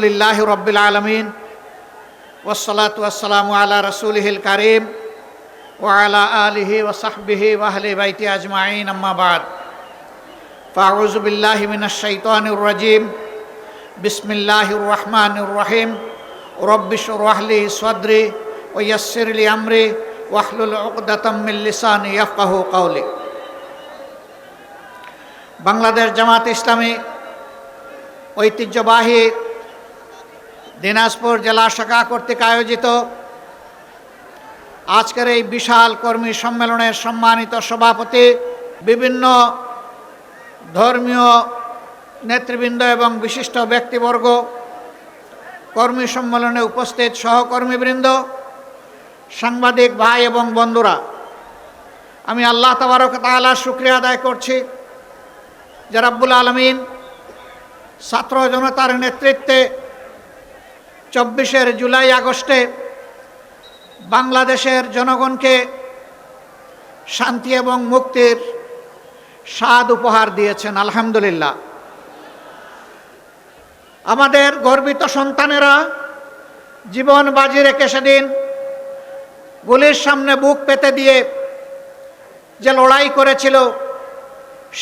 আলহামদুলিল্লাহ রব্বিল আলমিন। ওসলাত ওয়াসালাম আলা রসুলহিল করিম ওয়ালা আলিহি ওসাহবিহি ওয়াহলি বাইতি আজমাইন। আম্মাবাদ ফাউজ বিল্লাহ মিনাশ রাজিম। বিসমিল্লাহির রহমানির রহিম। রব্বিশ রাহলি সদরি ওয়াসসিরলি আমরি ওয়াহলুল উকদাতাম মিন ইয়াফকাহু কাওলি। বাংলাদেশ জামাত ইসলামী ঐতিহ্যবাহী দিনাজপুর জেলা শাখা কর্তৃক আয়োজিত আজকের এই বিশাল কর্মী সম্মেলনের সম্মানিত সভাপতি, বিভিন্ন ধর্মীয় নেতৃবৃন্দ এবং বিশিষ্ট ব্যক্তিবর্গ, কর্মী সম্মেলনে উপস্থিত সহকর্মীবৃন্দ, সাংবাদিক ভাই এবং বন্ধুরা। আমি আল্লাহ তাবারক তাআলার শুক্রিয়া আদায় করছি। যে আলমিন ছাত্র জনতার নেতৃত্বে চব্বিশের জুলাই আগস্টে বাংলাদেশের জনগণকে শান্তি এবং মুক্তির স্বাদ উপহার দিয়েছেন, আলহামদুলিল্লাহ। আমাদের গর্বিত সন্তানেরা, জীবন বাজি রেখে সেদিন গুলির সামনে বুক পেতে দিয়ে যে লড়াই করেছিল,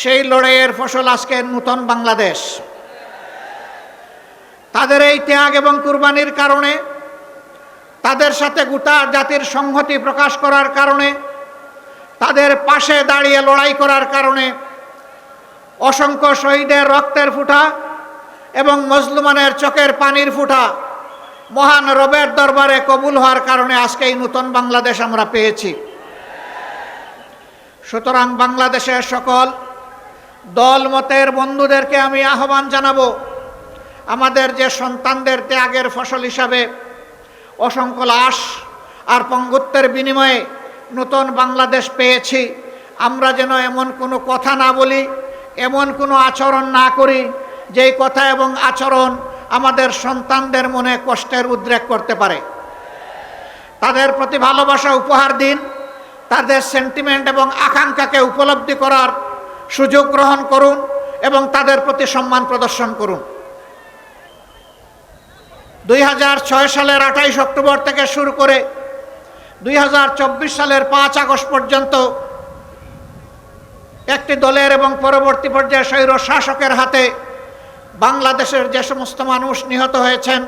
সেই লড়াইয়ের ফসল আজকের নূতন বাংলাদেশ। তাদের এই ত্যাগ এবং কুরবানির কারণে, তাদের সাথে গোটা জাতির সংহতি প্রকাশ করার কারণে, তাদের পাশে দাঁড়িয়ে লড়াই করার কারণে, অসংখ্য শহীদের রক্তের ফুটা এবং মজলুমানের চোখের পানির ফুটা মহান রবের দরবারে কবুল হওয়ার কারণে আজকে এই নূতন বাংলাদেশ আমরা পেয়েছি। সুতরাং বাংলাদেশের সকল দল, মতের বন্ধুদেরকে আমি আহ্বান জানাব। আমাদের যে সন্তানদের ত্যাগের ফসল হিসাবে অসংখ্য লাশ আর পঙ্গুত্বের বিনিময়ে নতুন বাংলাদেশ পেয়েছি, আমরা যেন এমন কোনো কথা না বলি, এমন কোনো আচরণ না করি, যেই কথা এবং আচরণ আমাদের সন্তানদের মনে কষ্টের উদ্রেক করতে পারে। তাদের প্রতি ভালোবাসা উপহার দিন, তাদের সেন্টিমেন্ট এবং আকাঙ্ক্ষাকে উপলব্ধি করার সুযোগ গ্রহণ করুন এবং তাদের প্রতি সম্মান প্রদর্শন করুন। দুই হাজার ছয় সালের আঠাইশ অক্টোবর থেকে শুরু করে দুই হাজার চব্বিশ সালের পাঁচ আগস্ট পর্যন্ত একটি দলের এবং পরবর্তী পর্যায়ে স্বৈর শাসকের হাতে বাংলাদেশের যে সমস্ত মানুষ নিহত হয়েছেন,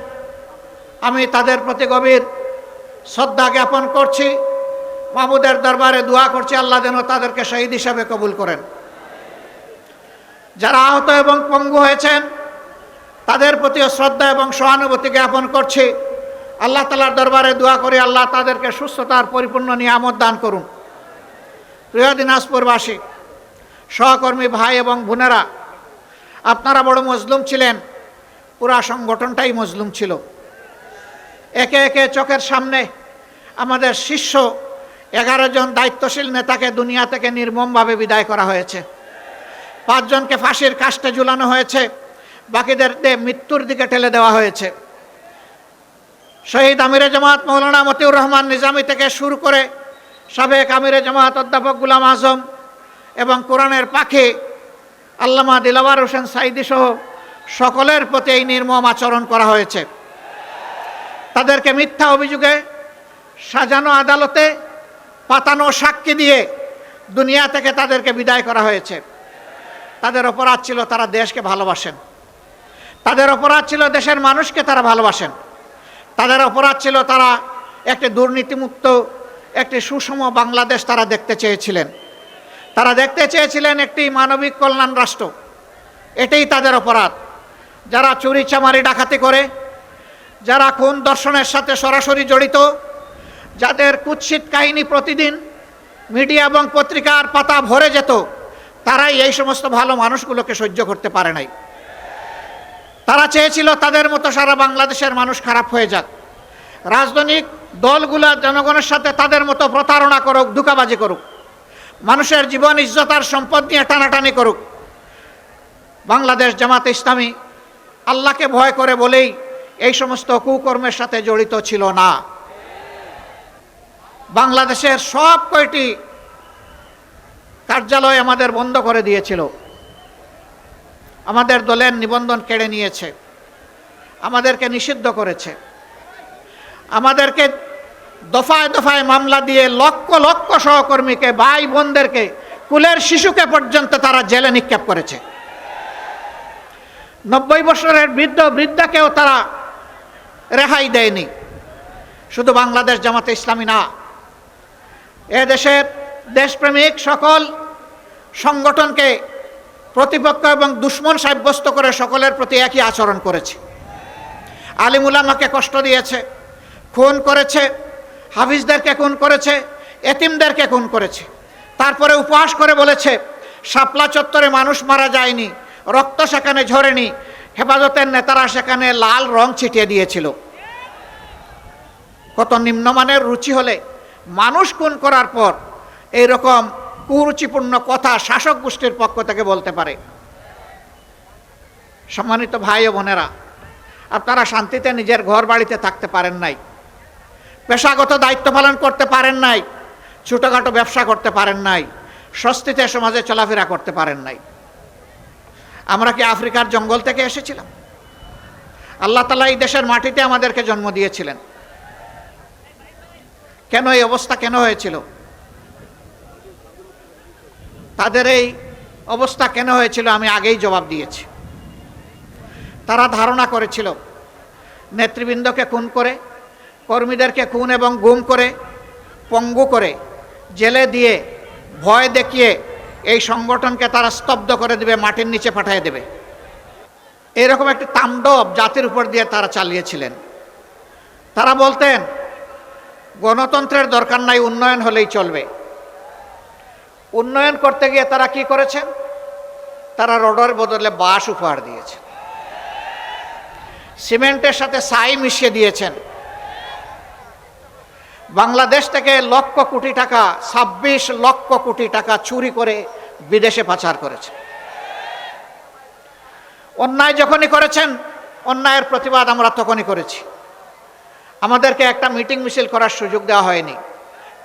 আমি তাদের প্রতি গভীর শ্রদ্ধা জ্ঞাপন করছি। মাহমুদের দরবারে দোয়া করছি, আল্লাহ যেন তাদেরকে শহীদ হিসাবে কবুল করেন। যারা আহত এবং পঙ্গু হয়েছেন তাদের প্রতিও শ্রদ্ধা এবং সহানুভূতি জ্ঞাপন করছি। আল্লাহ তালার দরবারে দোয়া করি, আল্লাহ তাদেরকে সুস্থতার পরিপূর্ণ নিয়ামত দান করুন। প্রিয় দিনাজপুরবাসী, সহকর্মী ভাই এবং বোনেরা, আপনারা বড় মজলুম ছিলেন, পুরা সংগঠনটাই মজলুম ছিল। একে একে চোখের সামনে আমাদের শিষ্য এগারো জন দায়িত্বশীল নেতাকে দুনিয়া থেকে নির্মমভাবে বিদায় করা হয়েছে। পাঁচজনকে ফাঁসির কাস্টে ঝুলানো হয়েছে। বাকিদের মৃত্যুর দিকে ঠেলে দেওয়া হয়েছে। শহীদ আমিরে জামাত মৌলানা মতিউর রহমান নিজামী থেকে শুরু করে সাবেক আমিরে জামাত অধ্যাপক গুলাম আজম এবং কোরআনের পাখি আল্লামা দিলাওয়ার হোসেন সাইদি সহ সকলের প্রতি এই নির্মম আচরণ করা হয়েছে। তাদেরকে মিথ্যা অভিযোগে সাজানো আদালতে পাতানো সাক্ষী দিয়ে দুনিয়া থেকে তাদেরকে বিদায় করা হয়েছে। তাদের অপরাধ ছিল তারা দেশকে ভালোবাসেন। তাদের অপরাধ ছিল দেশের মানুষকে তারা ভালোবাসেন। তাদের অপরাধ ছিল তারা একটি দুর্নীতিমুক্ত, একটি সুষম বাংলাদেশ তারা দেখতে চেয়েছিলেন। তারা দেখতে চেয়েছিলেন একটি মানবিক কল্যাণ রাষ্ট্র। এটাই তাদের অপরাধ। যারা চুরি চামারি ডাকাতি করে, যারা খুন দর্শনের সাথে সরাসরি জড়িত, যাদের কুৎসিত কাহিনী প্রতিদিন মিডিয়া এবং পত্রিকার পাতা ভরে যেত, তারাই এই সমস্ত ভালো মানুষগুলোকে সহ্য করতে পারে নাই। তারা চেয়েছিল তাদের মতো সারা বাংলাদেশের মানুষ খারাপ হয়ে যাক। রাজনৈতিক দলগুলো জনগণের সাথে তাদের মতো প্রতারণা করুক, ধোকাবাজি করুক। মানুষের জীবন, ইজ্জত আর সম্পদ নিয়ে টানাটানি করুক। বাংলাদেশ জামাত ইসলামী আল্লাহকে ভয় করে বলেই এই সমস্ত কুকর্মের সাথে জড়িত ছিল না। বাংলাদেশের সব কয়টি কার্যালয় আমাদের বন্ধ করে দিয়েছিল। আমাদের দলের নিবন্ধন কেড়ে নিয়েছে, আমাদেরকে নিষিদ্ধ করেছে, আমাদেরকে দফায় দফায় মামলা দিয়ে লক্ষ লক্ষ সহকর্মীকে, ভাই বোনদেরকে, কুলের শিশুকে পর্যন্ত তারা জেলে নিক্ষেপ করেছে। নব্বই বছরের বৃদ্ধ বৃদ্ধাকেও তারা রেহাই দেয়নি। শুধু বাংলাদেশ জামাতে ইসলামী না, এ দেশের দেশপ্রেমিক সকল সংগঠনকে প্রতিপক্ষ এবং দুশ্মন সাব্যস্ত করে সকলের প্রতি একই আচরণ করেছে। আলিমুলামাকে কষ্ট দিয়েছে, খুন করেছে, হাফিজদেরকে খুন করেছে, এতিমদেরকে খুন করেছে। তারপরে উপহাস করে বলেছে, শাপলা চত্বরে মানুষ মারা যায়নি, রক্ত সেখানে ঝরেনি, হেফাজতের নেতারা সেখানে লাল রং ছিটিয়ে দিয়েছিল। কত নিম্নমানের রুচি হলে মানুষ খুন করার পর এই রকম কুরুচিপূর্ণ কথা শাসক গোষ্ঠীর পক্ষ থেকে বলতে পারে। সম্মানিত ভাই ও বোনেরা, আপনারা শান্তিতে নিজের ঘর বাড়িতে থাকতে পারেন নাই, পেশাগত দায়িত্ব পালন করতে পারেন নাই, ছোটোখাটো ব্যবসা করতে পারেন নাই, স্বস্তিতে সমাজে চলাফেরা করতে পারেন নাই। আমরা কি আফ্রিকার জঙ্গল থেকে এসেছিলাম? আল্লাহ তালা এই দেশের মাটিতে আমাদেরকে জন্ম দিয়েছিলেন। কেন এই অবস্থা কেন হয়েছিল? তাদের এই অবস্থা কেন হয়েছিল আমি আগেই জবাব দিয়েছি। তারা ধারণা করেছিল, নেতৃবৃন্দকে খুন করে, কর্মীদেরকে খুন এবং গুম করে, পঙ্গু করে, জেলে দিয়ে ভয় দেখিয়ে এই সংগঠনকে তারা স্তব্ধ করে দেবে, মাটির নিচে পাঠিয়ে দেবে। এরকম একটি তাণ্ডব জাতির উপর দিয়ে তারা চালিয়েছিলেন। তারা বলতেন, গণতন্ত্রের দরকার নাই, উন্নয়ন হলেই চলবে। উন্নয়ন করতে গিয়ে তারা কি করেছেন? তারা রোডের বদলে বাঁশ উপহার দিয়েছে সিমেন্টের সাথে ছাই মিশিয়ে দিয়েছেন। বাংলাদেশ থেকে লক্ষ কোটি টাকা, ছাব্বিশ লক্ষ কোটি টাকা চুরি করে বিদেশে পাচার করেছে। অন্যায় যখনই করেছেন, অন্যায়ের প্রতিবাদ আমরা তখনই করেছি। আমাদেরকে একটা মিটিং মিছিল করার সুযোগ দেওয়া হয়নি,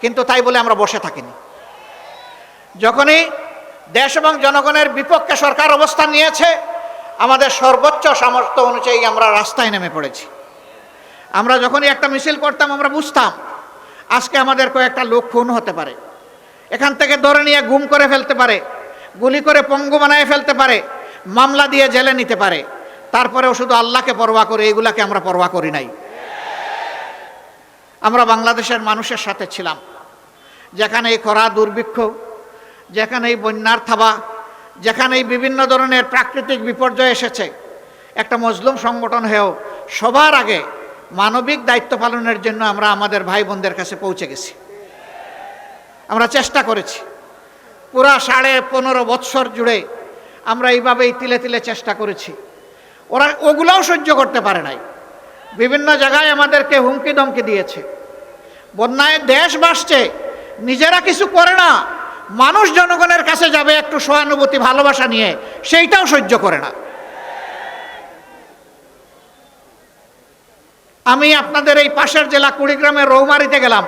কিন্তু তাই বলে আমরা বসে থাকিনি। যখনই দেশ এবং জনগণের বিপক্ষে সরকার অবস্থান নিয়েছে, আমাদের সর্বোচ্চ সামর্থ্য অনুযায়ী আমরা রাস্তায় নেমে পড়েছি। আমরা যখনই একটা মিছিল করতাম, আমরা বুঝতাম আজকে আমাদের কয়েকটা লোক খুন হতে পারে। এখান থেকে ধরে নিয়ে গুম করে ফেলতে পারে, গুলি করে পঙ্গু বানায় ফেলতে পারে, মামলা দিয়ে জেলে নিতে পারে। তারপরেও শুধু আল্লাহকে পরোয়া করে এইগুলাকে আমরা পরোয়া করি নাই। আমরা বাংলাদেশের মানুষের সাথে ছিলাম, যেখানে এই খরা দুর্ভিক্ষ যেখানে এই বন্যার থাবা যেখানে এই বিভিন্ন ধরনের প্রাকৃতিক বিপর্যয় এসেছে, একটা মজলুম সংগঠন হয়েও সবার আগে মানবিক দায়িত্ব পালনের জন্য আমরা আমাদের ভাই বোনদের কাছে পৌঁছে গেছি। আমরা চেষ্টা করেছি। পুরা সাড়ে পনেরো বৎসর জুড়ে আমরা এইভাবেই তিলে তিলে চেষ্টা করেছি। ওরা ওগুলোও সহ্য করতে পারে নাই। বিভিন্ন জায়গায় আমাদেরকে হুমকি দমকি দিয়েছে। বন্যায় দেশ বাসছে নিজেরা কিছু করে না। মানুষ জনগণের কাছে যাবে একটু সহানুভূতি, ভালোবাসা নিয়ে, সেইটাও সহ্য করে না। আমি আপনাদের এই পাশের জেলা কুড়িগ্রামের রৌমারিতে গেলাম।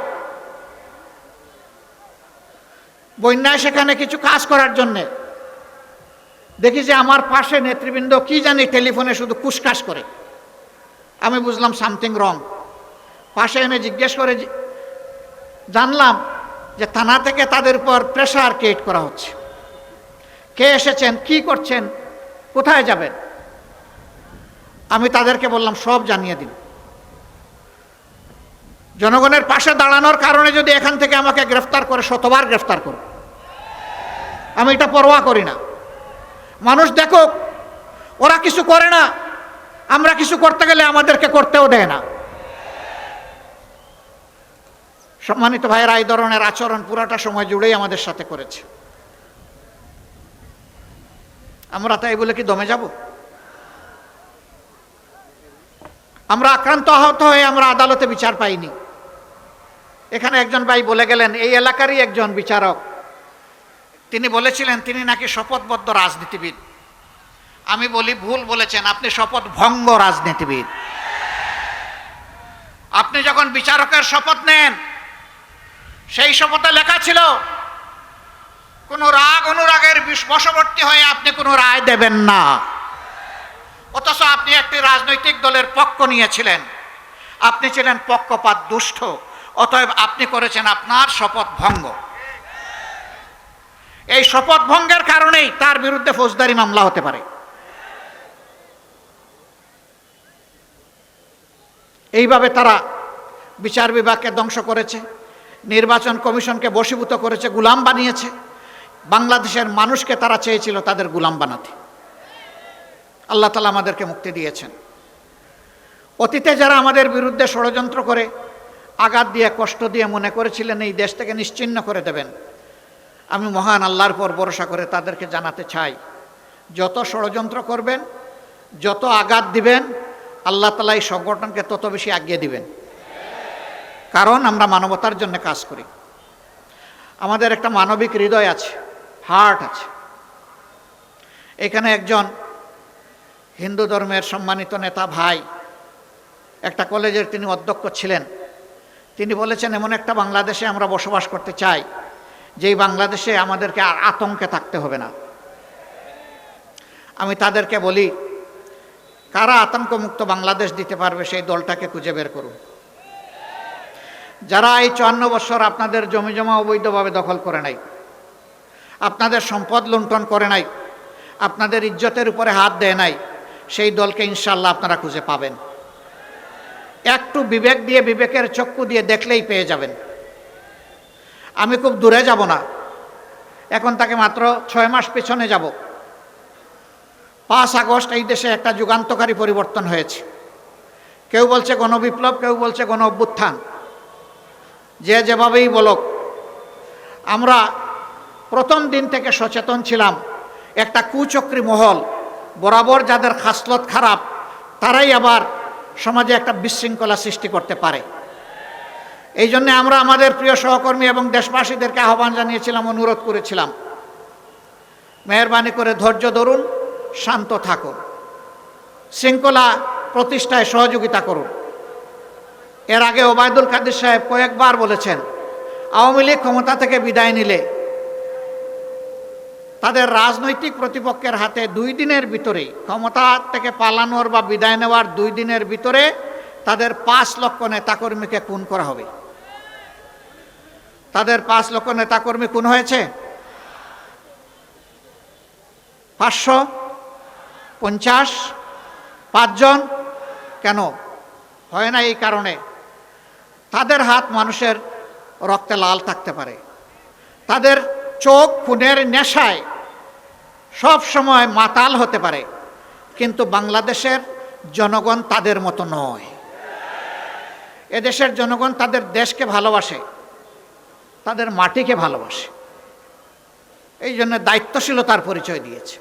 বন্যায় সেখানে কিছু কাজ করার জন্যে। দেখি যে আমার পাশে নেতৃবৃন্দ কি জানি টেলিফোনে শুধু কুসকাস করে। আমি বুঝলাম সামথিং রং। পাশে এনে জিজ্ঞেস করে জানলাম যে থানা থেকে তাদের উপর প্রেশার ক্রিয়েট করা হচ্ছে। কে এসেছেন, কি করছেন, কোথায় যাবেন? আমি তাদেরকে বললাম, সব জানিয়ে দিন। জনগণের পাশে দাঁড়ানোর কারণে যদি এখান থেকে আমাকে গ্রেফতার করে, শতবার গ্রেফতার করো আমি এটা পরোয়া করি না। মানুষ দেখুক, ওরা কিছু করে না। আমরা কিছু করতে গেলে আমাদেরকে করতেও দেয় না। সম্মানিত ভাইয়েরা, এই ধরনের আচরণ পুরাটা সময় জুড়েই আমাদের সাথে করেছে। আমরা তাই বলে কি দমে যাব? আমরা আক্রান্ত আহত হয়ে আমরা আদালতে বিচার পাইনি। এখানে একজন ভাই বলে গেলেন, এই এলাকারই একজন বিচারক। তিনি বলেছিলেন, তিনি নাকি শপথবদ্ধ রাজনীতিবিদ। আমি বলি, ভুল বলেছেন, আপনি শপথ ভঙ্গ রাজনীতিবিদ। আপনি যখন বিচারকের শপথ নেন সেই শপথে লেখা ছিল। কোনো রাগ অনুরাগের বশবর্তী হয়ে আপনি কোনো রায় দেবেন না। অথচ আপনি একটি রাজনৈতিক দলের পক্ষ নিয়েছিলেন। আপনি ছিলেন পক্ষপাত দুষ্ট, অতএব আপনি করেছেন আপনার শপথ ভঙ্গ। এই শপথ ভঙ্গের কারণেই তার বিরুদ্ধে ফৌজদারি মামলা হতে পারে। এইভাবে তারা বিচার বিভাগকে ধ্বংস করেছে। নির্বাচন কমিশনকে বশীভূত করেছে, গুলাম বানিয়েছে। বাংলাদেশের মানুষকে তারা চেয়েছিল তাদের গুলাম বানাতে। আল্লাহ তালা আমাদেরকে মুক্তি দিয়েছেন। অতীতে যারা আমাদের বিরুদ্ধে ষড়যন্ত্র করে, আঘাত দিয়ে, কষ্ট দিয়ে মনে করেছিলেন, এই দেশ থেকে নিশ্চিন্ন করে দেবেন, আমি মহান আল্লাহর পর ভরসা করে তাদেরকে জানাতে চাই। যত ষড়যন্ত্র করবেন, যত আঘাত দিবেন, আল্লাহ তালা এই সংগঠনকে তত বেশি আগিয়ে দিবেন। কারণ আমরা মানবতার জন্য কাজ করি। আমাদের একটা মানবিক হৃদয় আছে হার্ট আছে। এখানে একজন হিন্দু ধর্মের সম্মানিত নেতা ভাই, একটা কলেজের তিনি অধ্যক্ষ ছিলেন। তিনি বলেছেন, এমন একটা বাংলাদেশে আমরা বসবাস করতে চাই, যেই বাংলাদেশে আমাদেরকে আর আতঙ্কে থাকতে হবে না। আমি তাদেরকে বলি, কারা আতঙ্কমুক্ত বাংলাদেশ দিতে পারবে সেই দলটাকে খুঁজে বের করুন। যারা এই চুয়ান্ন বছর আপনাদের জমি জমা অবৈধভাবে দখল করে নাই, আপনাদের সম্পদ লুণ্ঠন করে নাই, আপনাদের ইজ্জতের উপরে হাত দেয় নাই, সেই দলকে ইনশাল্লাহ আপনারা খুঁজে পাবেন। একটু বিবেক দিয়ে, বিবেকের চক্ষু দিয়ে দেখলেই পেয়ে যাবেন। আমি খুব দূরে যাব না, এখন তাকে মাত্র ছয় মাস পেছনে যাব। পাঁচ আগস্ট এই দেশে একটা যুগান্তকারী পরিবর্তন হয়েছে। কেউ বলছে গণবিপ্লব, কেউ বলছে গণ অভ্যুত্থান যে যেভাবেই বলক, আমরা প্রথম দিন থেকে সচেতন ছিলাম, একটা কুচক্রী মহল, বরাবর যাদের খাসলত খারাপ, তারাই আবার সমাজে একটা বিশৃঙ্খলা সৃষ্টি করতে পারে। এই জন্যে আমরা আমাদের প্রিয় সহকর্মী এবং দেশবাসীদেরকে আহ্বান জানিয়েছিলাম, অনুরোধ করেছিলাম, মেহরবানি করে ধৈর্য ধরুন, শান্ত থাকুন, শৃঙ্খলা প্রতিষ্ঠায় সহযোগিতা করুন। এর আগে ওবায়দুল কাদের সাহেব কয়েকবার বলেছেন, আওয়ামী লীগ ক্ষমতা থেকে বিদায় নিলে তাদের রাজনৈতিক প্রতিপক্ষের হাতে দুই দিনের ভিতরে, ক্ষমতা থেকে পালানোর বা বিদায় নেওয়ার দুই দিনের ভিতরে তাদের পাঁচ লক্ষ নেতাকর্মীকে খুন করা হবে। তাদের পাঁচ লক্ষ নেতাকর্মী খুন হয়েছে? পাঁচশো পঞ্চাশ? পাঁচজন? কেন? হয় না এই কারণে। তাদের হাত মানুষের রক্তে লাল থাকতে পারে। তাদের চোখ খুনের নেশায় সব সময় মাতাল হতে পারে। কিন্তু বাংলাদেশের জনগণ তাদের মতো নয়। এদেশের জনগণ তাদের দেশকে ভালোবাসে, তাদের মাটিকে ভালোবাসে। এই জন্য দায়িত্বশীলতার পরিচয় দিয়েছে।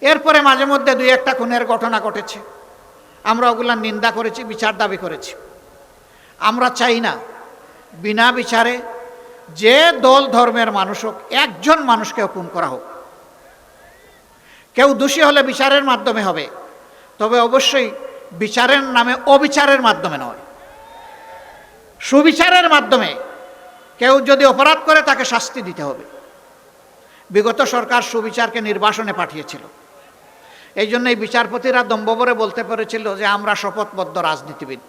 এরপরে মাঝে মধ্যে দুই একটা খুনের ঘটনা ঘটেছে। আমরা ওগুলার নিন্দা করেছি, বিচার দাবি করেছি। আমরা চাই না। বিনা বিচারে যে দল ধর্মের মানুষ হোক, একজন মানুষকে খুন করা হোক। কেউ দোষী হলে বিচারের মাধ্যমে হবে, তবে অবশ্যই বিচারের নামে অবিচারের মাধ্যমে নয়। সুবিচারের মাধ্যমে কেউ যদি অপরাধ করে, তাকে শাস্তি দিতে হবে। বিগত সরকার সুবিচারকে নির্বাসনে পাঠিয়েছিল। এই জন্য এই বিচারপতিরা দম্ববরে বলতে পেরেছিল যে, আমরা শপথবদ্ধ রাজনীতিবিদ।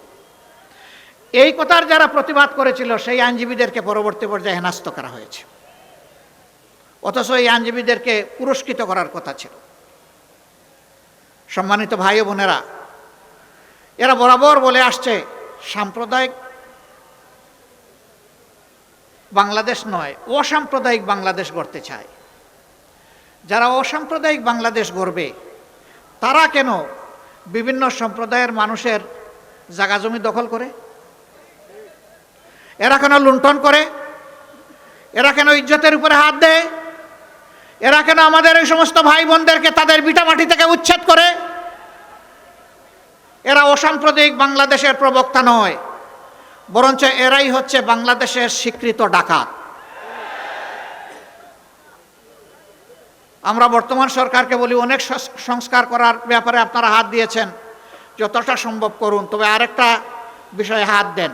এই কথার যারা প্রতিবাদ করেছিল, সেই আইনজীবীদেরকে পরবর্তী পর্যায়ে হেনাস্ত করা হয়েছে। অথচ এই আইনজীবীদেরকে পুরস্কৃত করার কথা ছিল। সম্মানিত ভাই বোনেরা, এরা বরাবর বলে আসছে, সাম্প্রদায়িক বাংলাদেশ নয়, অসাম্প্রদায়িক বাংলাদেশ গড়তে চায়। যারা অসাম্প্রদায়িক বাংলাদেশ গড়বে, তারা কেন বিভিন্ন সম্প্রদায়ের মানুষের জাগা জমি দখল করে? এরা কেন লুণ্ঠন করে? এরা কেন ইজ্জতের উপরে হাত দেয়? এরা কেন আমাদের এই সমস্ত ভাই বোনদেরকে তাদের বিটামাটি থেকে উচ্ছেদ করে? এরা অসাম্প্রদায়িক বাংলাদেশের প্রবক্তা নয়, বরঞ্চ এরাই হচ্ছে বাংলাদেশের স্বীকৃত ডাকাত। আমরা বর্তমান সরকারকে বলি, অনেক সংস্কার করার ব্যাপারে আপনারা হাত দিয়েছেন, যতটা সম্ভব করুন। তবে আরেকটা বিষয়ে হাত দেন।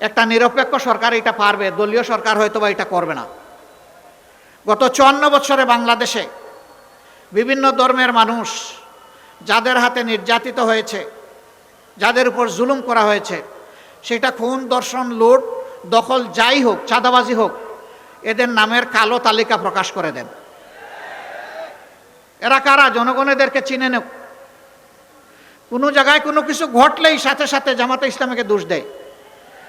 একটা নিরপেক্ষ সরকার এটা পারবে, দলীয় সরকার হয়তো বা এটা করবে না। গত চুয়ান্ন বছরে বাংলাদেশে বিভিন্ন ধর্মের মানুষ যাদের হাতে নির্যাতিত হয়েছে, যাদের উপর জুলুম করা হয়েছে, সেটা খুন দর্শন লুট, দখল যাই হোক, চাঁদাবাজি হোক, এদের নামের কালো তালিকা প্রকাশ করে দেন। এরা কারা? জনগণ এদেরকে চিনে নেব কোনো জায়গায় কোনো কিছু ঘটলেই সাথে সাথে জামাতে ইসলামকে দোষ দেয়।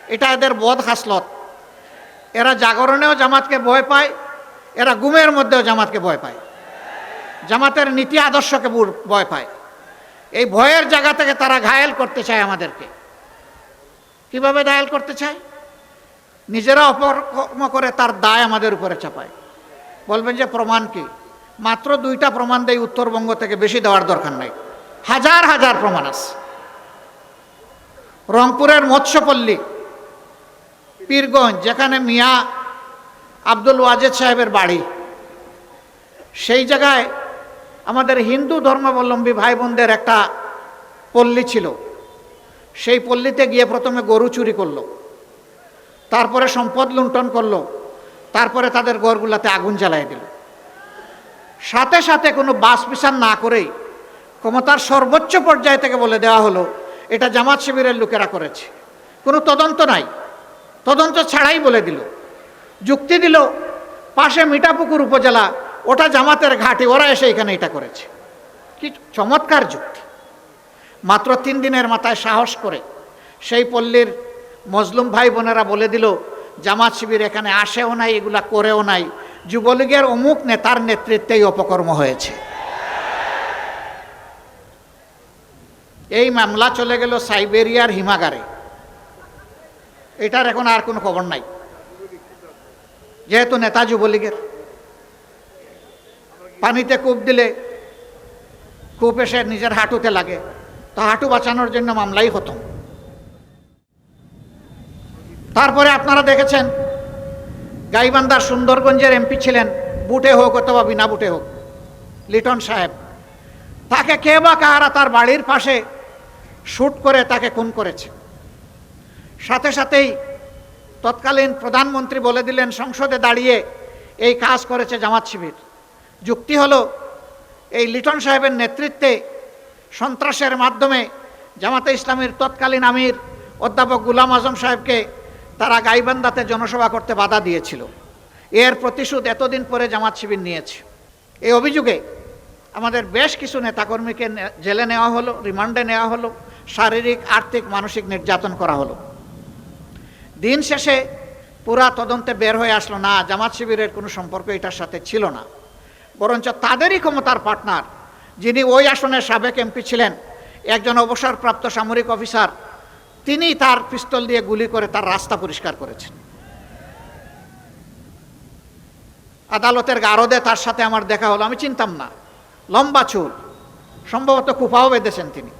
এটা এদের বদ হাসলত এরা জাগরণেও জামাতকে ভয় পায়, এরা গুমের মধ্যেও জামাতকে ভয় পায়। জামাতের নীতি আদর্শকে ভয় পায়। এই ভয়ের জায়গা থেকে তারা ঘায়েল করতে চায় আমাদেরকে। কীভাবে ঘায়েল করতে চায়? নিজেরা অপকর্ম করে তার দায় আমাদের উপরে চাপায়। বলবেন যে প্রমাণ কি? মাত্র দুইটা প্রমাণ দেয় উত্তরবঙ্গ থেকে বেশি দেওয়ার দরকার নাই। হাজার হাজার প্রমাণ আছে। রংপুরের মৎস্যপল্লী পীরগঞ্জ, যেখানে মিয়া আব্দুল ওয়াজেদ সাহেবের বাড়ি। সেই জায়গায় আমাদের হিন্দু ধর্মাবলম্বী ভাই বোনদের একটা পল্লী ছিল। সেই পল্লীতে গিয়ে প্রথমে গরু চুরি করল, তারপরে সম্পদ লুণ্ঠন করল, তারপরে তাদের ঘরগুলাতে আগুন জ্বালাই দিল। সাথে সাথে কোনো বাস বিচার না করেই ক্ষমতার সর্বোচ্চ পর্যায় থেকে বলে দেওয়া হলো, এটা জামাত শিবিরের লোকেরা করেছে। কোনো তদন্ত নাই। তদন্ত ছাড়াই বলে দিল। যুক্তি দিল, পাশে মিঠাপুকুর উপজেলা, ওটা জামাতের ঘাটি, ওরা এসে এখানে এটা করেছে। কি চমৎকার যুক্তি। মাত্র তিন দিনের মাথায় সাহস করে সেই পল্লীর মজলুম ভাই বোনেরা বলে দিল, জামাত শিবির এখানে আসেও নাই, এগুলা করেও নাই। যুবলীগের অমুক নেতার নেতৃত্বেই অপকর্ম হয়েছে। এই মামলা চলে গেল সাইবেরিয়ার হিমাগারে। এটার এখন আর কোনো খবর নাই। যেহেতু নেতা যুবলীগের পানিতে কূপ দিলে কূপ এসে নিজের হাঁটুতে লাগে। তো হাঁটু বাঁচানোর জন্য মামলাই হতো। তারপরে আপনারা দেখেছেন, গাইবান্ধার সুন্দরগঞ্জের এমপি ছিলেন, বুটে হোক অথবা বিনা বুটে হোক, লিটন সাহেব। তাকে কে বা কাহারা তার বাড়ির পাশে শ্যুট করে তাকে খুন করেছে। সাথে সাথেই তৎকালীন প্রধানমন্ত্রী বলে দিলেন, সংসদে দাঁড়িয়ে এই কাজ করেছে জামাত শিবির। যুক্তি হলো, এই লিটন সাহেবের নেতৃত্বে সন্ত্রাসের মাধ্যমে জামাতে ইসলামীর তৎকালীন আমির অধ্যাপক গুলাম আজম সাহেবকে তারা গাইবান্দাতে জনসভা করতে বাধা দিয়েছিল। এর প্রতিশোধ এতদিন পরে জামাত শিবির নিয়েছে। এই অভিযোগে আমাদের বেশ কিছু নেতাকর্মীকে জেলে নেওয়া হলো, রিমান্ডে নেওয়া হলো, শারীরিক, আর্থিক, মানসিক নির্যাতন করা হলো। দিন শেষে পুরা তদন্তে বের হয়ে আসলো, না, জামাত শিবিরের কোনো সম্পর্ক এটার সাথে ছিল না। বরঞ্চ তাদেরই ক্ষমতার পার্টনার, যিনি ওই আসনের সাবেক এমপি ছিলেন, একজন অবসরপ্রাপ্ত সামরিক অফিসার, তিনি তার পিস্তল দিয়ে গুলি করে তার রাস্তা পরিষ্কার করেছেন। আদালতের গারদে তার সাথে আমার দেখা হলো, আমি চিনতাম না। লম্বা চুল, সম্ভবত কুপাও বেঁধেছেন তিনি।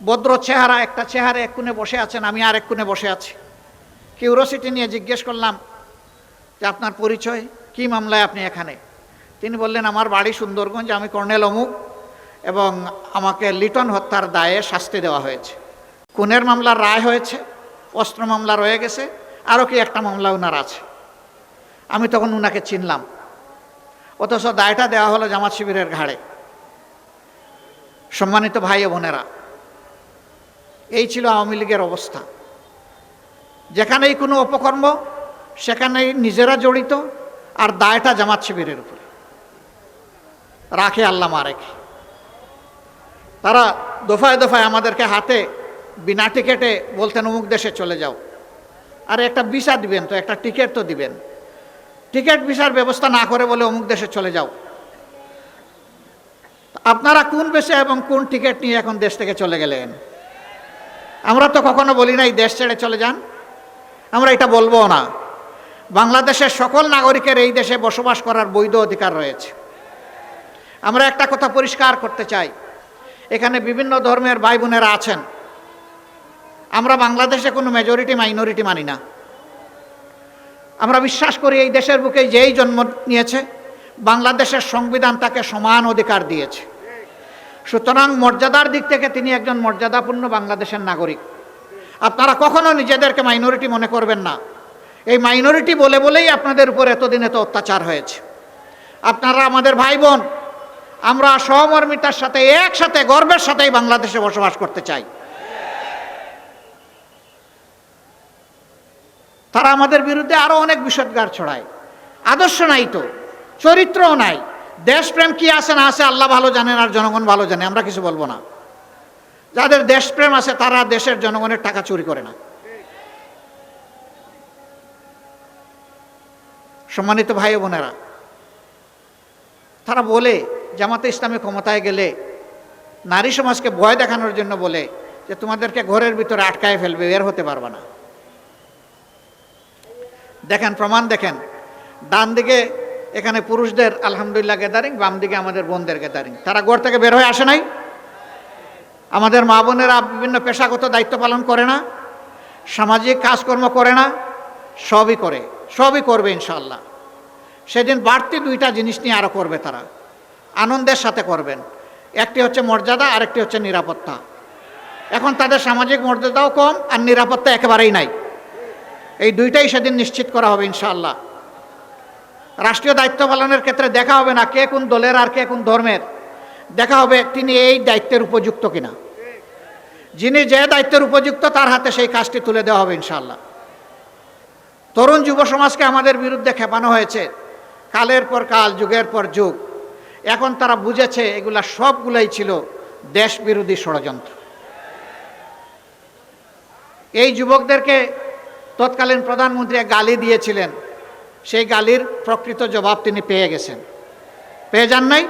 ভদ্র চেহারা, একটা চেহারা এক কোণে বসে আছেন, আমি আর এক কোণে বসে আছি। কিউরোসিটি নিয়ে জিজ্ঞেস করলাম, যে আপনার পরিচয়? কি মামলায় আপনি এখানে? তিনি বললেন, আমার বাড়ি সুন্দরগঞ্জ, আমি কর্নেল অমুক এবং আমাকে লিটন হত্যার দায়ে শাস্তি দেওয়া হয়েছে। খুনের মামলার রায় হয়েছে, অস্ত্র মামলা রয়ে গেছে, আরও কি একটা মামলা ওনার আছে? আমি তখন উনাকে চিনলাম, অথচ দায়টা দেওয়া হলো জামাত শিবিরের ঘাড়ে। সম্মানিত ভাই বোনেরা এই ছিল আওয়ামী লীগের অবস্থা। যেখানেই কোনো অপকর্ম, সেখানেই নিজেরা জড়িত আর দায়টা জামাত শিবিরের উপরে। রাখে আল্লাহ মারেকে। তারা দফায় দফায় আমাদেরকে হাতে বিনা টিকেটে বলতেন, অমুক দেশে চলে যাও। আর একটা ভিসা দিবেন তো, একটা টিকিট তো দিবেন। টিকিট ভিসার ব্যবস্থা না করে বলে অমুক দেশে চলে যাও। আপনারা কোন বেশে এবং কোন টিকিট নিয়ে এখন দেশ থেকে চলে গেলেন? আমরা তো কখনো বলি নাই, দেশ ছেড়ে চলে যান। আমরা এটা বলব না। বাংলাদেশের সকল নাগরিকের এই দেশে বসবাস করার বৈধ অধিকার রয়েছে। আমরা একটা কথা পরিষ্কার করতে চাই। এখানে বিভিন্ন ধর্মের ভাই বোনেরা আছেন। আমরা বাংলাদেশে কোনো মেজরিটি মাইনরিটি মানি না। আমরা বিশ্বাস করি এই দেশের বুকে যেই জন্ম নিয়েছে, বাংলাদেশের সংবিধান তাকে সমান অধিকার দিয়েছে। সুতরাং মর্যাদার দিক থেকে তিনি একজন মর্যাদাপূর্ণ বাংলাদেশের নাগরিক। আপনারা কখনো নিজেদেরকে মাইনরিটি মনে করবেন না। এই মাইনরিটি বলে বলেই আপনাদের উপর এতদিন এত অত্যাচার হয়েছে। আপনারা আমাদের ভাই বোন আমরা সহমর্মিতার সাথে, একসাথে গর্বের সাথেই বাংলাদেশে বসবাস করতে চাই। তারা আমাদের বিরুদ্ধে আরও অনেক বিষদগার ছড়ায়। আদর্শ নাই তো, চরিত্রও নাই। দেশপ্রেম কি আছে না আছে আল্লাহ ভালো জানেন আর জনগণ ভালো জানে, আমরা কিছু বলব না। যাদের দেশপ্রেম আছে তারা দেশের জনগণের টাকা চুরি করে না। সম্মানিত ভাই বোনেরা, তারা বলে, জামাতে ইসলামী ক্ষমতায় গেলে, নারী সমাজকে ভয় দেখানোর জন্য বলে যে তোমাদেরকে ঘরের ভিতরে আটকায় ফেলবে বের হতে পারবে না। দেখেন, প্রমাণ দেখেন, ডান দিকে এখানে পুরুষদের, আলহামদুলিল্লাহ গ্যাদারিং বাম দিকে আমাদের বোনদের গ্যাদারিং তারা ঘর থেকে বের হয়ে আসে নাই। আমাদের মা বোনেরা বিভিন্ন পেশাগত দায়িত্ব পালন করে না, সামাজিক কাজকর্ম করে না, সবই করে, সবই করবে ইনশাল্লাহ সেদিন বাড়তি দুইটা জিনিস নিয়ে আরও করবে তারা। আনন্দের সাথে করবেন। একটি হচ্ছে মর্যাদা, আরেকটি হচ্ছে নিরাপত্তা। এখন তাদের সামাজিক মর্যাদাও কম আর নিরাপত্তা একেবারেই নাই। এই দুইটাই সেদিন নিশ্চিত করা হবে ইনশাআল্লাহ। রাষ্ট্রীয় দায়িত্ব পালনের ক্ষেত্রে দেখা হবে না কে কোন দলের আর কে কোন ধর্মের। দেখা হবে তিনি এই দায়িত্বের উপযুক্ত কিনা। যিনি যে দায়িত্বের উপযুক্ত তার হাতে সেই কাজটি তুলে দেওয়া হবে ইনশাল্লাহ তরুণ যুব সমাজকে আমাদের বিরুদ্ধে খেপানো হয়েছে। কালের পর কাল, যুগের পর যুগ। এখন তারা বুঝেছে এগুলা সবগুলাই ছিল দেশ বিরোধী ষড়যন্ত্র। এই যুবকদেরকে তৎকালীন প্রধানমন্ত্রী গালি দিয়েছিলেন। সেই গালির প্রকৃত জবাব তিনি পেয়ে গেছেন। পেয়ে যান নাই?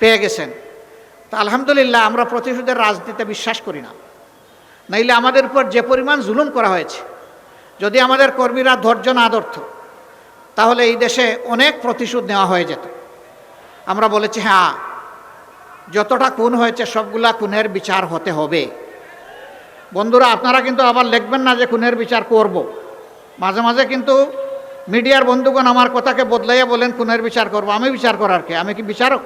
পেয়ে গেছেন। তা আলহামদুলিল্লাহ, আমরা প্রতিশোধের রাজনীতিতে বিশ্বাস করি না। নাইলে আমাদের উপর যে পরিমাণ জুলুম করা হয়েছে, যদি আমাদের কর্মীরা ধৈর্য না ধরত, তাহলে এই দেশে অনেক প্রতিশোধ নেওয়া হয়ে যেত। আমরা বলেছি হ্যাঁ যতটা খুন হয়েছে, সবগুলা খুনের বিচার হতে হবে। বন্ধুরা, আপনারা কিন্তু আবার লিখবেন না যে খুনের বিচার করব। মাঝে মাঝে কিন্তু মিডিয়ার বন্ধুগণ আমার কথাকে বদলাইয়া বলেন, খুনের বিচার করব। আমি বিচার করার কে? আমি কি বিচারক?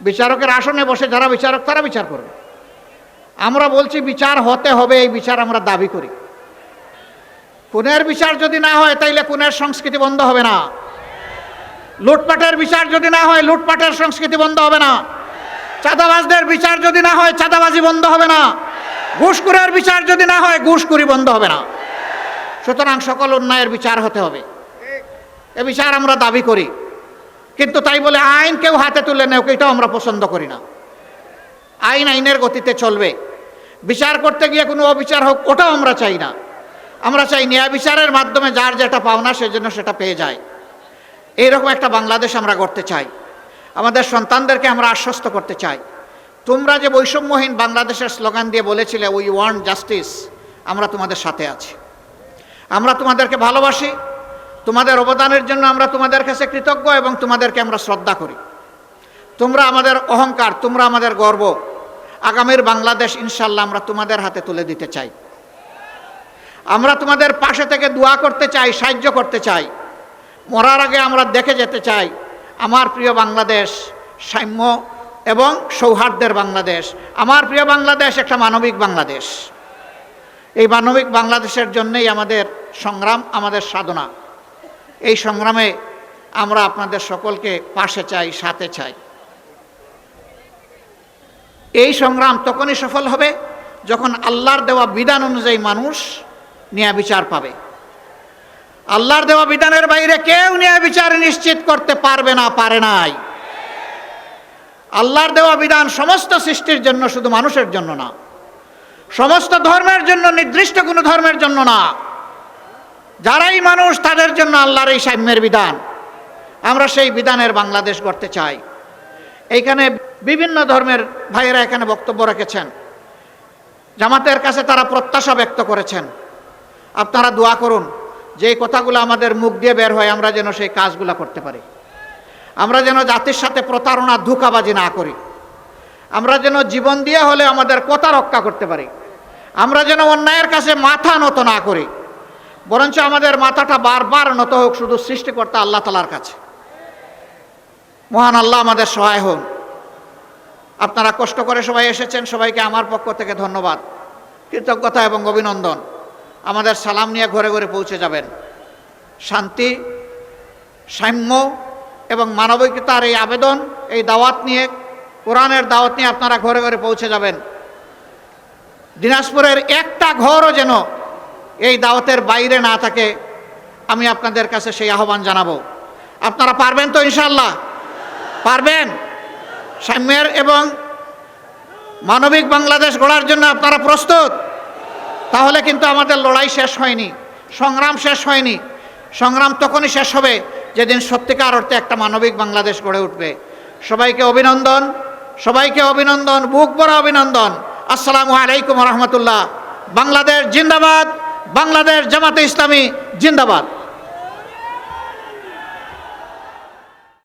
বিচারকের আসনে বসে যারা বিচারক, তারা বিচার করবে। আমরা বলছি বিচার হতে হবে, এই বিচার আমরা দাবি করি। খুনের বিচার যদি না হয়, তাইলে খুনের সংস্কৃতি বন্ধ হবে না। লুটপাটের বিচার যদি না হয়, লুটপাটের সংস্কৃতি বন্ধ হবে না। চাঁদাবাজদের বিচার যদি না হয়, চাঁদাবাজি বন্ধ হবে না। ঘুষখুরের বিচার যদি না হয়, ঘুষখুরি বন্ধ হবে না। সুতরাং সকল অন্যায়ের বিচার হতে হবে। এ বিচার আমরা দাবি করি। কিন্তু তাই বলে আইন কেউ হাতে তুলে নেও, এটাও আমরা পছন্দ করি না। আইন আইনের গতিতে চলবে। বিচার করতে গিয়ে কোনো অবিচার হোক, ওটাও আমরা চাই না। আমরা চাই ন্যায় বিচারের মাধ্যমে যার যেটা পাওনা সেজন্য সেটা পেয়ে যায়। এইরকম একটা বাংলাদেশ আমরা করতে চাই। আমাদের সন্তানদেরকে আমরা আশ্বস্ত করতে চাই। তোমরা যে বৈষম্যহীন বাংলাদেশের স্লোগান দিয়ে বলেছিলে উই ওয়ান্ট জাস্টিস আমরা তোমাদের সাথে আছি। আমরা তোমাদেরকে ভালোবাসি, তোমাদের অবদানের জন্য আমরা তোমাদের কাছে কৃতজ্ঞ এবং তোমাদেরকে আমরা শ্রদ্ধা করি। তোমরা আমাদের অহংকার, তোমরা আমাদের গর্ব, আগামীর বাংলাদেশ ইনশাল্লাহ আমরা তোমাদের হাতে তুলে দিতে চাই। আমরা তোমাদের পাশে থেকে দোয়া করতে চাই, সাহায্য করতে চাই। মরার আগে আমরা দেখে যেতে চাই, আমার প্রিয় বাংলাদেশ সাম্য এবং সৌহার্দ্যের বাংলাদেশ, আমার প্রিয় বাংলাদেশ একটা মানবিক বাংলাদেশ। এই মানবিক বাংলাদেশের জন্যই আমাদের সংগ্রাম, আমাদের সাধনা। এই সংগ্রামে আমরা আপনাদের সকলকে পাশে চাই, সাথে চাই। এই সংগ্রাম তখনই সফল হবে যখন আল্লাহর দেওয়া বিধান অনুযায়ী মানুষ ন্যায় বিচার পাবে। আল্লাহর দেওয়া বিধানের বাইরে কেউ ন্যায় বিচার নিশ্চিত করতে পারবে না, পারে নাই। আল্লাহর দেওয়া বিধান সমস্ত সৃষ্টির জন্য শুধু মানুষের জন্য না সমস্ত ধর্মের জন্য নির্দিষ্ট কোনো ধর্মের জন্য না। যারাই মানুষ, তাদের জন্য আল্লাহর এই সাম্যের বিধান। আমরা সেই বিধানের বাংলাদেশ গড়তে চাই। এইখানে বিভিন্ন ধর্মের ভাইয়েরা এখানে বক্তব্য রেখেছেন। জামাতের কাছে তারা প্রত্যাশা ব্যক্ত করেছেন। আপনারা দোয়া করুন যে কথাগুলো আমাদের মুখ দিয়ে বের হয়, আমরা যেন সেই কাজগুলো করতে পারি। আমরা যেন জাতির সাথে প্রতারণা, ধোকাবাজি না করি। আমরা যেন জীবন দিয়ে হলে আমাদের কথা রক্ষা করতে পারি। আমরা যেন অন্যায়ের কাছে মাথা নত না করি। বরঞ্চ আমাদের মাথাটা বারবার নত হোক শুধু সৃষ্টিকর্তা আল্লাহ তালার কাছে। মহান আল্লাহ আমাদের সহায় হন আপনারা কষ্ট করে সবাই এসেছেন, সবাইকে আমার পক্ষ থেকে ধন্যবাদ। কৃতজ্ঞতা এবং অভিনন্দন। আমাদের সালাম নিয়ে ঘরে ঘরে পৌঁছে যাবেন। শান্তি, সাম্য এবং মানবিকতার এই আবেদন, এই দাওয়াত নিয়ে কোরআনের দাওয়াত নিয়ে আপনারা ঘরে ঘরে পৌঁছে যাবেন। দিনাজপুরের একটা ঘরও যেন এই দাওয়াতের বাইরে না থাকে, আমি আপনাদের কাছে সেই আহ্বান জানাব। আপনারা পারবেন তো ইনশাল্লাহ পারবেন? সাম্যের এবং মানবিক বাংলাদেশ গড়ার জন্য আপনারা প্রস্তুত? তাহলে কিন্তু আমাদের লড়াই শেষ হয়নি, সংগ্রাম শেষ হয়নি, সংগ্রাম তখনই শেষ হবে, যেদিন সত্যিকার অর্থে একটা মানবিক বাংলাদেশ গড়ে উঠবে। সবাইকে অভিনন্দন। সবাইকে অভিনন্দন বুক বড় অভিনন্দন। আসসালামু আলাইকুম রহমতুল্লাহ। বাংলাদেশ জিন্দাবাদ বাংলাদেশ জামাতে ইসলামী জিন্দাবাদ।